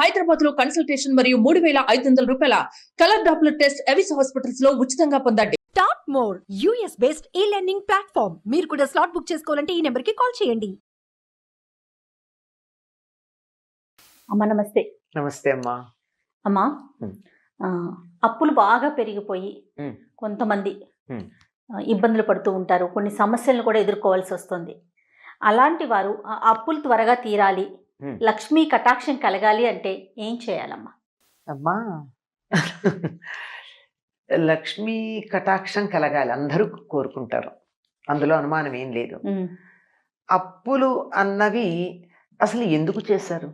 హైదరాబాద్లో కన్సల్టేషన్ మరియు మూడు వేల ఐదు వందల రూపాయల కలర్ డాప్లర్ టెస్ట్ ఎవిస్ హాస్పిటల్స్లో ఉచితంగా పొందండి. Taught more US based e learning platform మీరు కూడా స్లాట్ బుక్ చేసుకోవాలంటే ఈ నెంబర్కి కాల్ చేయండి. అమ్మ నమస్తే. నమస్తే అమ్మా. అమ్మా అప్పులు బాగా పెరిగిపోయి. కొంతమంది ఇబ్బందులు పడుతూ ఉంటారు. కొన్ని సమస్యలను కూడా ఎదుర్కోవాల్సి వస్తుంది. అలాంటి వారు అప్పులు త్వరగా తీరాలి. లక్ష్మీ కటాక్షం కలగాలి అంటే ఏం చేయాలమ్మా? అమ్మా! లక్ష్మీ కటాక్షం కలగాలి. అందరూ కోరుకుంటారు. అందులో అనుమానం ఏం లేదు. అప్పులు అన్నవి అసలు ఎందుకు చేశారు?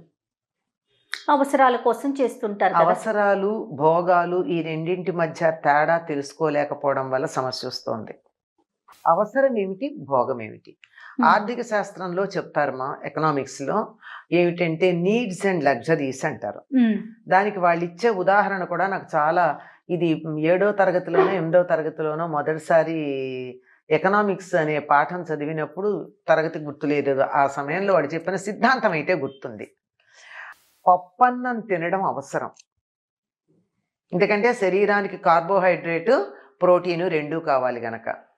అవసరాల కోసం చేస్తుంటారు అవసరాలు భోగాలు ఈ రెండింటి మధ్య తేడా తెలుసుకోలేకపోవడం వల్ల సమస్య వస్తోంది. అవసరం ఏమిటి? భోగం ఏమిటి? ఆర్థిక శాస్త్రంలో చెప్తారమ్మా ఎకనామిక్స్లో ఏమిటంటే నీడ్స్ అండ్ లగ్జరీస్ అంటారు. దానికి వాళ్ళు ఇచ్చే ఉదాహరణ కూడా నాకు చాలా ఇది ఏడో తరగతిలోనో ఎనిమిదో తరగతిలోనో మొదటిసారి ఎకనామిక్స్ అనే పాఠం చదివినప్పుడు తరగతి గుర్తులేదు. ఆ సమయంలో వాడు చెప్పిన సిద్ధాంతం అయితే గుర్తుంది. పప్పన్నం తినడం అవసరం. ఎందుకంటే శరీరానికి కార్బోహైడ్రేట్ ప్రోటీను రెండూ కావాలి గనక.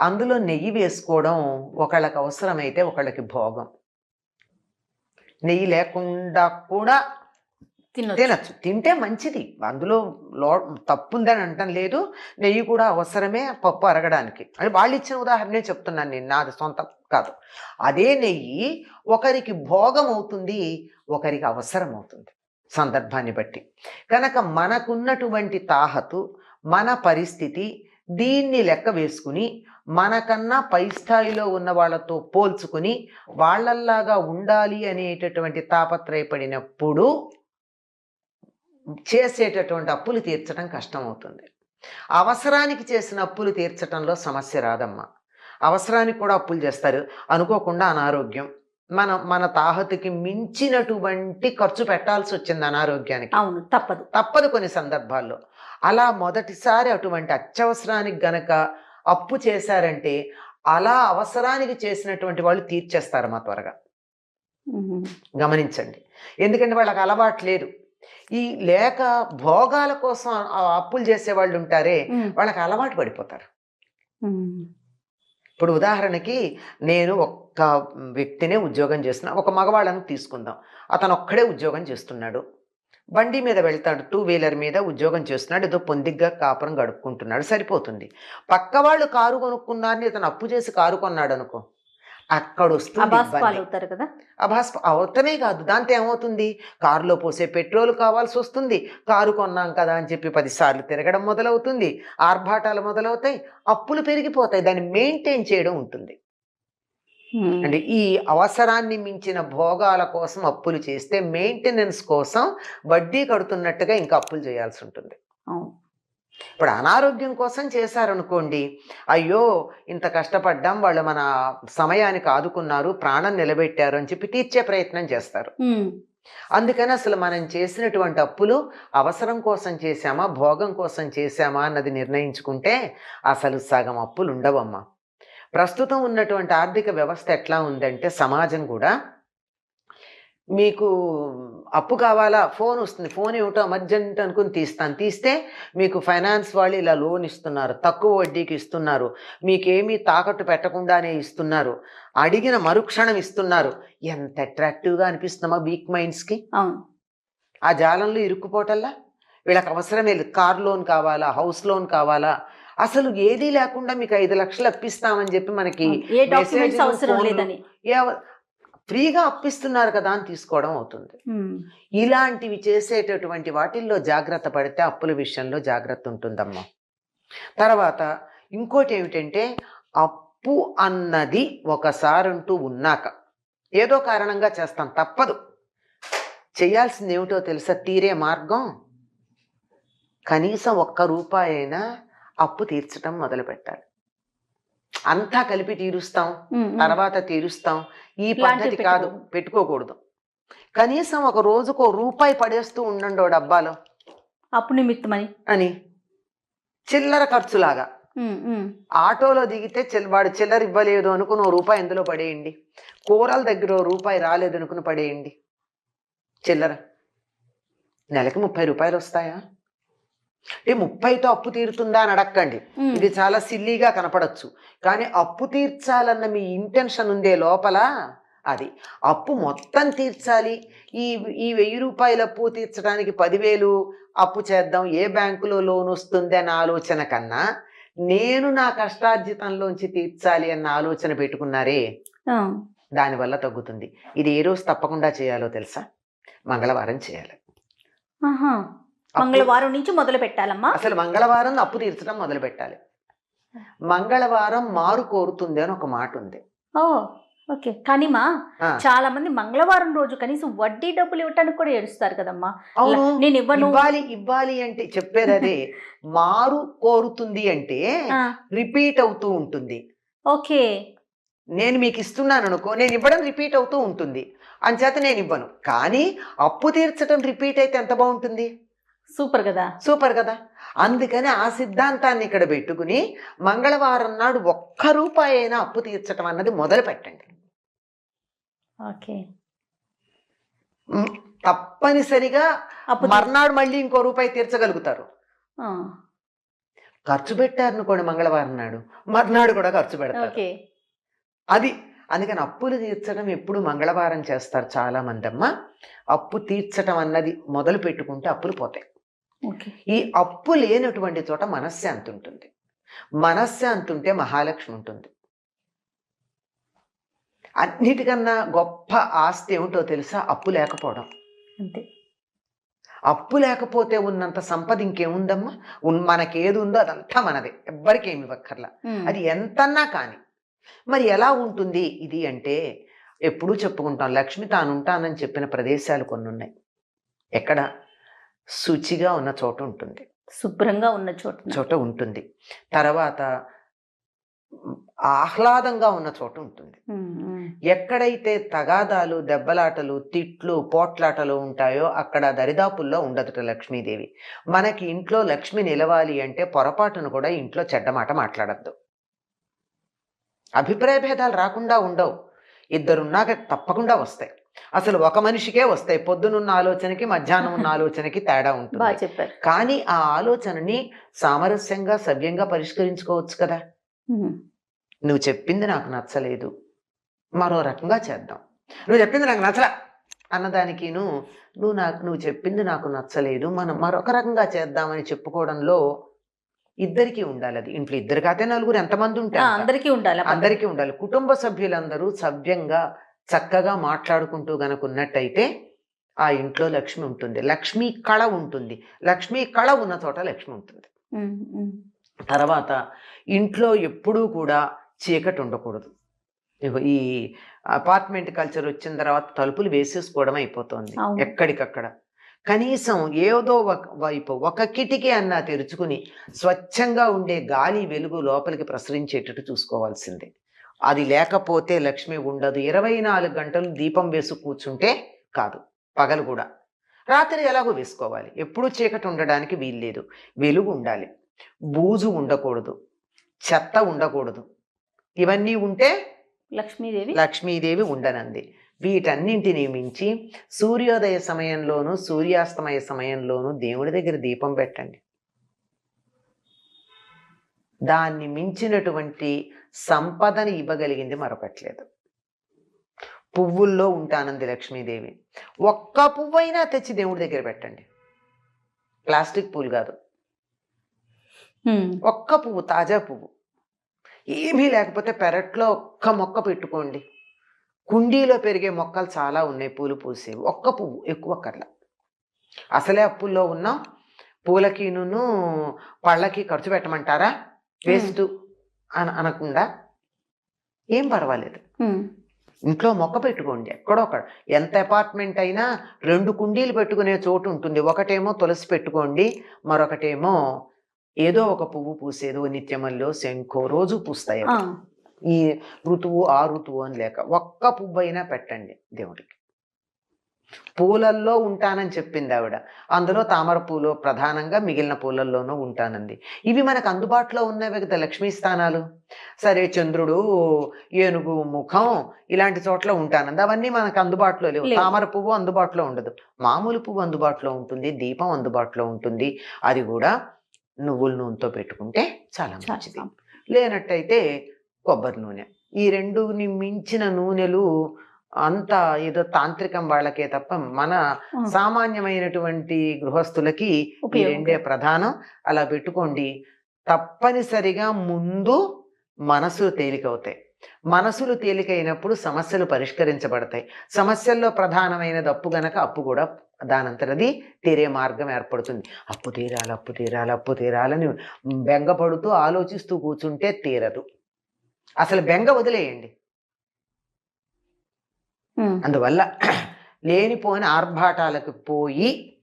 అందులో నెయ్యి వేసుకోవడం ఒకళ్ళకి అవసరమైతే ఒకళ్ళకి భోగం. నెయ్యి లేకుండా కూడా తినొచ్చు. తింటే మంచిది. అందులో లో తప్పుందని అంటం లేదు. నెయ్యి కూడా అవసరమే పప్పు అరగడానికి. అని వాళ్ళు ఇచ్చిన ఉదాహరణే చెప్తున్నాను నేను. నాది సొంత కాదు. అదే నెయ్యి ఒకరికి భోగం అవుతుంది ఒకరికి అవసరం అవుతుంది సందర్భాన్ని బట్టి. కనుక మనకున్నటువంటి తాహతు మన పరిస్థితి దీన్ని లెక్క వేసుకుని మనకన్నా పై స్థాయిలో ఉన్న వాళ్ళతో పోల్చుకుని వాళ్ళల్లాగా ఉండాలి అనేటటువంటి తాపత్రయపడినప్పుడు చేసేటటువంటి అప్పులు తీర్చడం కష్టం అవుతుంది అవసరానికి చేసిన అప్పులు తీర్చడంలో సమస్య రాదమ్మా. అవసరానికి కూడా అప్పులు చేస్తారు. అనుకోకుండా అనారోగ్యం. మన మన తాహతుకి మించినటువంటి ఖర్చు పెట్టాల్సి వచ్చింది అనారోగ్యానికి. అవును తప్పదు. తప్పదు కొన్ని సందర్భాల్లో. అలా మొదటిసారి అటువంటి అత్యవసరానికి గనక అప్పు చేశారంటే అలా అవసరానికి చేసినటువంటి వాళ్ళు తీర్చేస్తారు మా త్వరగా. గమనించండి. ఎందుకంటే వాళ్ళకి అలవాటు లేదు. ఈ లేక భోగాల కోసం అప్పులు చేసే వాళ్ళు ఉంటారే వాళ్ళకి అలవాటు పడిపోతారు. ఇప్పుడు ఉదాహరణకి నేను ఒక్క వ్యక్తినే ఉద్యోగం చేస్తున్నా ఒక మగవాళ్ళని తీసుకుందాం. అతను ఒక్కడే ఉద్యోగం చేస్తున్నాడు. బండి మీద వెళ్తాడు టూ వీలర్ మీద ఉద్యోగం చేస్తున్నాడు ఏదో పొందిగ్గా కాపురం గడుపుకుంటున్నాడు సరిపోతుంది. పక్క వాళ్ళు కారు కొనుక్కున్నారని ఇతను అప్పు చేసి కారు కొన్నాడు అనుకో అక్కడ వస్తుంది కదా? అభాస్ అవటమే కాదు దాంతో ఏమవుతుంది? కారులో పోసే పెట్రోల్ కావాల్సి వస్తుంది. కారు కొన్నాం కదా అని చెప్పి పదిసార్లు తిరగడం మొదలవుతుంది. ఆర్భాటాలు మొదలవుతాయి. అప్పులు పెరిగిపోతాయి. దాన్ని మెయింటైన్ చేయడం ఉంటుంది. అంటే ఈ అవసరాన్ని మించిన భోగాల కోసం అప్పులు చేస్తే మెయింటెనెన్స్ కోసం వడ్డీ కడుతున్నట్టుగా ఇంకా అప్పులు చేయాల్సి ఉంటుంది. అవును. ఇప్పుడు అనారోగ్యం కోసం చేశారనుకోండి అయ్యో ఇంత కష్టపడ్డాం వాళ్ళు మన సమయానికి ఆదుకున్నారు ప్రాణం నిలబెట్టారు అని చెప్పి తీర్చే ప్రయత్నం చేస్తారు. అందుకని అసలు మనం చేసినటువంటి అప్పులు అవసరం కోసం చేశామా భోగం కోసం చేశామా అన్నది నిర్ణయించుకుంటే అసలు సగం అప్పులు ఉండవమ్మా. ప్రస్తుతం ఉన్నటువంటి ఆర్థిక వ్యవస్థ ఎట్లా ఉందంటే సమాజం కూడా మీకు అప్పు కావాలా? ఫోన్ వస్తుంది. ఫోన్ ఏమిటో అర్జెంట్ అనుకుని తీస్తాను. తీస్తే మీకు ఫైనాన్స్ వాళ్ళు ఇలా లోన్ ఇస్తున్నారు. తక్కువ వడ్డీకి ఇస్తున్నారు. మీకేమీ తాకట్టు పెట్టకుండానే ఇస్తున్నారు. అడిగిన మరుక్షణం ఇస్తున్నారు. ఎంత అట్రాక్టివ్గా అనిపిస్తుందమ్మా వీక్ మైండ్స్కి. ఆ జాలంలో ఇరుక్కుపోవటల్లా వీళ్ళకి అవసరమే లేదు. కార్ లోన్ కావాలా? హౌస్ లోన్ కావాలా? అసలు ఏదీ లేకుండా మీకు ఐదు లక్షలు అప్పిస్తామని చెప్పి మనకి ఏ ఫ్రీగా అప్పిస్తున్నారు కదా అని తీసుకోవడం అవుతుంది. ఇలాంటివి చేసేటటువంటి వాటిల్లో జాగ్రత్త పడితే అప్పుల విషయంలో జాగ్రత్త ఉంటుందమ్మా. తర్వాత ఇంకోటి ఏమిటంటే అప్పు అన్నది ఒకసారి అంటూ ఉన్నాక ఏదో కారణంగా చేస్తాం తప్పదు. చేయాల్సింది ఏమిటో తెలుసా? తీరే మార్గం? కనీసం ఒక్క రూపాయి అయినా అప్పు తీర్చడం మొదలు పెట్టాలి అంతా కలిపి తీరుస్తాం. తర్వాత తీరుస్తాం. ఈ పద్ధతి కాదు పెట్టుకోకూడదు. కనీసం ఒక రోజుకో రూపాయి పడేస్తూ ఉండండి డబ్బాలో. అప్పు నిమిత్తమని అని. చిల్లర ఖర్చులాగా. ఆటోలో దిగితే వాడు చిల్లర ఇవ్వలేదు అనుకుని ఓ రూపాయి ఎందులో పడేయండి. కూరల దగ్గర ఓ రూపాయి రాలేదు అనుకుని పడేయండి. చిల్లర. నెలకి ముప్పై రూపాయలు వస్తాయా? అంటే ముప్పైతో అప్పు తీరుతుందా అని అడక్కండి. ఇది చాలా సిల్లీగా కనపడచ్చు. కానీ అప్పు తీర్చాలన్న మీ ఇంటెన్షన్ ఉందే లోపల అది. అప్పు మొత్తం తీర్చాలి. ఈ ఈ వెయ్యి రూపాయల అప్పు తీర్చడానికి పదివేలు అప్పు చేద్దాం. ఏ బ్యాంకులో లోన్ వస్తుంది అన్న ఆలోచన కన్నా నేను నా కష్టార్జితంలోంచి తీర్చాలి అన్న ఆలోచన పెట్టుకున్నారే. దానివల్ల తగ్గుతుంది. ఇది ఏ రోజు తప్పకుండా చేయాలో తెలుసా? మంగళవారం చేయాలి. మంగళవారం నుంచి మొదలు పెట్టాలమ్మా. అసలు మంగళవారం అప్పు తీర్చడం మొదలు పెట్టాలి. మంగళవారం మారు కోరుతుంది అని ఒక మాట ఉంది. Oh okay. కానీ మా ఆ, చాలా మంది మంగళవారం రోజు కనీసం వడ్డీ డబ్బులు ఇవ్వటానికి కూడా ఏడుస్తారు కదమ్మా. నేను ఇవ్వను. ఇవ్వాలి ఇవ్వాలి అంటే చెప్పేది అదే. మారు కోరుతుంది అంటే రిపీట్ అవుతూ ఉంటుంది. ఓకే. నేను మీకు ఇస్తున్నాను అనుకో నేను ఇవ్వడం రిపీట్ అవుతూ ఉంటుంది. అంచేత నేను ఇవ్వను. కానీ అప్పు తీర్చడం రిపీట్ అయితే ఎంత బాగుంటుంది? సూపర్ కదా? సూపర్ కదా? అందుకని ఆ సిద్ధాంతాన్ని ఇక్కడ పెట్టుకుని మంగళవారం నాడు ఒక్క రూపాయి అయినా అప్పు తీర్చడం అన్నది మొదలు పెట్టండి. ఓకే. తప్పనిసరిగా మర్నాడు మళ్ళీ ఇంకో రూపాయి తీర్చగలుగుతారు. ఖర్చు పెట్టారు అనుకోండి మంగళవారం నాడు మర్నాడు కూడా ఖర్చు పెడతారు. అది అందుకని అప్పులు తీర్చడం ఎప్పుడు మంగళవారం చేస్తారు చాలా మంది అమ్మ. అప్పు తీర్చడం అన్నది మొదలు పెట్టుకుంటే అప్పులు పోతాయి. ఈ అప్పు లేనటువంటి చోట మనశ్శాంతి ఉంటుంది. మనశ్శాంతి ఉంటే మహాలక్ష్మి ఉంటుంది. అన్నిటికన్నా గొప్ప ఆస్తి ఏమిటో తెలుసా? అప్పు లేకపోవడం. అంతే. అప్పు లేకపోతే ఉన్నంత సంపద ఇంకేముందమ్మా? మనకేది ఉందో అదంతా మనదే. ఎవ్వరికి ఏమి ఇవ్వక్కర్లా. అది ఎంతన్నా కానీ. మరి ఎలా ఉంటుంది ఇది అంటే ఎప్పుడూ చెప్పుకుంటాం లక్ష్మి తాను ఉంటానని చెప్పిన ప్రదేశాలు కొన్ని ఉన్నాయి ఎక్కడ? శుచిగా ఉన్న చోట ఉంటుంది. శుభ్రంగా ఉన్న చోట చోట ఉంటుంది. తర్వాత ఆహ్లాదంగా ఉన్న చోట ఉంటుంది. ఎక్కడైతే తగాదాలు దెబ్బలాటలు తిట్లు పోట్లాటలు ఉంటాయో అక్కడ దరిదాపుల్లో ఉండదుట లక్ష్మీదేవి. మనకి ఇంట్లో లక్ష్మి నిలవాలి అంటే పొరపాటును కూడా ఇంట్లో చెడ్డ మాట మాట్లాడద్దు. అభిప్రాయ భేదాలు రాకుండా ఉండవు. ఇద్దరున్నాక తప్పకుండా వస్తాయి. అసలు ఒక మనిషికే వస్తాయి. పొద్దునున్న ఆలోచనకి మధ్యాహ్నం ఉన్న ఆలోచనకి తేడా ఉంటుంది. చెప్పారు. కానీ ఆ ఆలోచనని సామరస్యంగా సవ్యంగా పరిష్కరించుకోవచ్చు కదా. నువ్వు చెప్పింది నాకు నచ్చలేదు. మరో రకంగా చేద్దాం. నువ్వు చెప్పింది నాకు నచ్చల అన్నదానికి నువ్వు నాకు నువ్వు చెప్పింది నాకు నచ్చలేదు. మనం మరొక రకంగా చేద్దామని చెప్పుకోవడంలో ఇద్దరికీ ఉండాలి అది. ఇంట్లో ఇద్దరు కాతే నలుగురు ఎంతమంది ఆ, ఉంటే అంత. అందరికీ ఉండాలి. అందరికీ ఉండాలి. కుటుంబ సభ్యులందరూ సవ్యంగా చక్కగా మాట్లాడుకుంటూ గనక ఉన్నట్టయితే ఆ ఇంట్లో లక్ష్మి ఉంటుంది. లక్ష్మీ కళ ఉంటుంది. లక్ష్మీ కళ ఉన్న చోట లక్ష్మి ఉంటుంది. తర్వాత ఇంట్లో ఎప్పుడూ కూడా చీకటి ఉండకూడదు. ఈ అపార్ట్మెంట్ కల్చర్ వచ్చిన తర్వాత తలుపులు వేసేసుకోవడం అయిపోతుంది. ఎక్కడికక్కడ. కనీసం ఏదో ఒక వైపు ఒక కిటికీ అన్నా తెరుచుకుని స్వచ్ఛంగా ఉండే గాలి వెలుగు లోపలికి ప్రసరించేటట్టు చూసుకోవాల్సిందే. అది లేకపోతే లక్ష్మి ఉండదు. ఇరవై నాలుగు గంటలు దీపం వేసి కూర్చుంటే కాదు. పగలు కూడా. రాత్రి ఎలాగో వేసుకోవాలి. ఎప్పుడూ చీకటి ఉండడానికి వీల్లేదు. వెలుగు ఉండాలి. బూజు ఉండకూడదు. చెత్త ఉండకూడదు. ఇవన్నీ ఉంటే లక్ష్మీదేవి లక్ష్మీదేవి ఉండనంది. వీటన్నింటినీ మించి సూర్యోదయ సమయంలోనూ సూర్యాస్తమయ సమయంలోనూ దేవుడి దగ్గర దీపం పెట్టండి. దాన్ని మించినటువంటి సంపదని ఇవ్వగలిగింది మరొకట్లేదు. పువ్వుల్లో ఉంటానంది లక్ష్మీదేవి. ఒక్క పువ్వైనా తెచ్చి దేవుడి దగ్గర పెట్టండి. ప్లాస్టిక్ పూలు కాదు. ఒక్క పువ్వు తాజా పువ్వు. ఏమీ లేకపోతే పెరట్లో ఒక్క మొక్క పెట్టుకోండి. కుండీలో పెరిగే మొక్కలు చాలా ఉన్నాయి పూలు పూసేవి. ఒక్క పువ్వు ఎక్కువ కర్ల అసలే అప్పుల్లో ఉన్నాం పూలకిను పళ్ళకి ఖర్చు పెట్టమంటారా? వేస్ట్ అన అనకుండా ఏం పర్వాలేదు. ఇంట్లో మొక్క పెట్టుకోండి. ఎక్కడో అక్కడ ఎంత అపార్ట్మెంట్ అయినా రెండు కుండీలు పెట్టుకునే చోటు ఉంటుంది. ఒకటేమో తులసి పెట్టుకోండి మరొకటేమో ఏదో ఒక పువ్వు పూసేదో నిత్యమల్లో శంఖో రోజు పూస్తాయి. ఈ ఋతువు ఆ ఋతువు అని లేక ఒక్క పువ్వు అయినా పెట్టండి దేవుడికి. పూలల్లో ఉంటానని చెప్పింది ఆవిడ. అందులో తామర పూలు ప్రధానంగా మిగిలిన పూలల్లోనూ ఉంటానంది. ఇవి మనకు అందుబాటులో ఉన్నవి కదా లక్ష్మీ స్థానాలు. సరే చంద్రుడు ఏనుగు ముఖం ఇలాంటి చోట్ల ఉంటానంది. అవన్నీ మనకు అందుబాటులో లేవు. తామర పువ్వు అందుబాటులో ఉండదు. మామూలు పువ్వు అందుబాటులో ఉంటుంది. దీపం అందుబాటులో ఉంటుంది. అది కూడా నువ్వుల నూనెతో పెట్టుకుంటే చాలా చాలా మంచిది. లేనట్టయితే కొబ్బరి నూనె. ఈ రెండుని మించిన నూనెలు అంత ఏదో తాంత్రికం వాళ్ళకే తప్ప మన. సామాన్యమైనటువంటి గృహస్థులకి ఈ. రెండే ప్రధానం అలా పెట్టుకోండి తప్పనిసరిగా ముందు మనసులు తేలికవుతాయి మనసులు తేలికైనప్పుడు సమస్యలు పరిష్కరించబడతాయి సమస్యల్లో ప్రధానమైనది అప్పు గనక అప్పు కూడా దానంతరది తీరే మార్గం ఏర్పడుతుంది అప్పు తీరాలి అప్పు తీరాలి అప్పు తీరాలని బెంగపడుతూ ఆలోచిస్తూ కూర్చుంటే తీరదు అసలు బెంగ వదిలేయండి. అందువల్ల లేనిపోని ఆర్భాటాలకు పోయి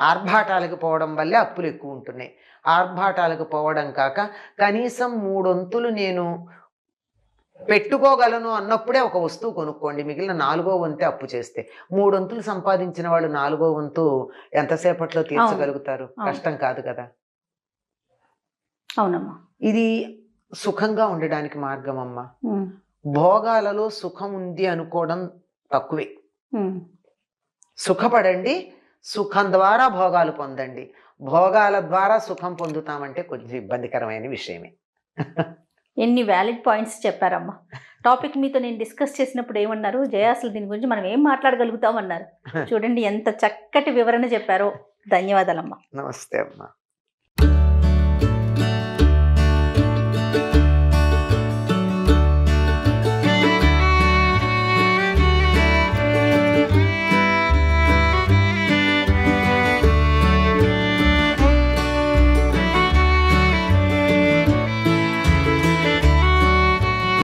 ఆర్భాటాలకు పోవడం వల్లే అప్పులు ఎక్కువ ఉంటున్నాయి ఆర్భాటాలకు పోవడం కాక కనీసం మూడొంతులు నేను పెట్టుకోగలను అన్నప్పుడే ఒక వస్తువు కొనుక్కోండి. మిగిలిన నాలుగో వంతే అప్పు చేస్తే. మూడొంతులు సంపాదించిన వాళ్ళు నాలుగో వంతు ఎంతసేపట్లో తీర్చగలుగుతారు. కష్టం కాదు కదా? అవునమ్మా. ఇది సుఖంగా ఉండడానికి మార్గం అమ్మ. భోగాలలో సుఖం ఉంది అనుకోవడం తక్కువే. సుఖపడండి సుఖం ద్వారా భోగాలు పొందండి. భోగాల ద్వారా సుఖం పొందుతామంటే కొంచెం ఇబ్బందికరమైన విషయమే. ఎన్ని వ్యాలిడ్ పాయింట్స్ చెప్పారమ్మా. టాపిక్ మీతో నేను డిస్కస్ చేసినప్పుడు ఏమన్నారు? జయ అసలు దీని గురించి మనం ఏం మాట్లాడగలుగుతాం అన్నారు. చూడండి ఎంత చక్కటి వివరణ చెప్పారో. ధన్యవాదాలమ్మా. నమస్తే అమ్మా.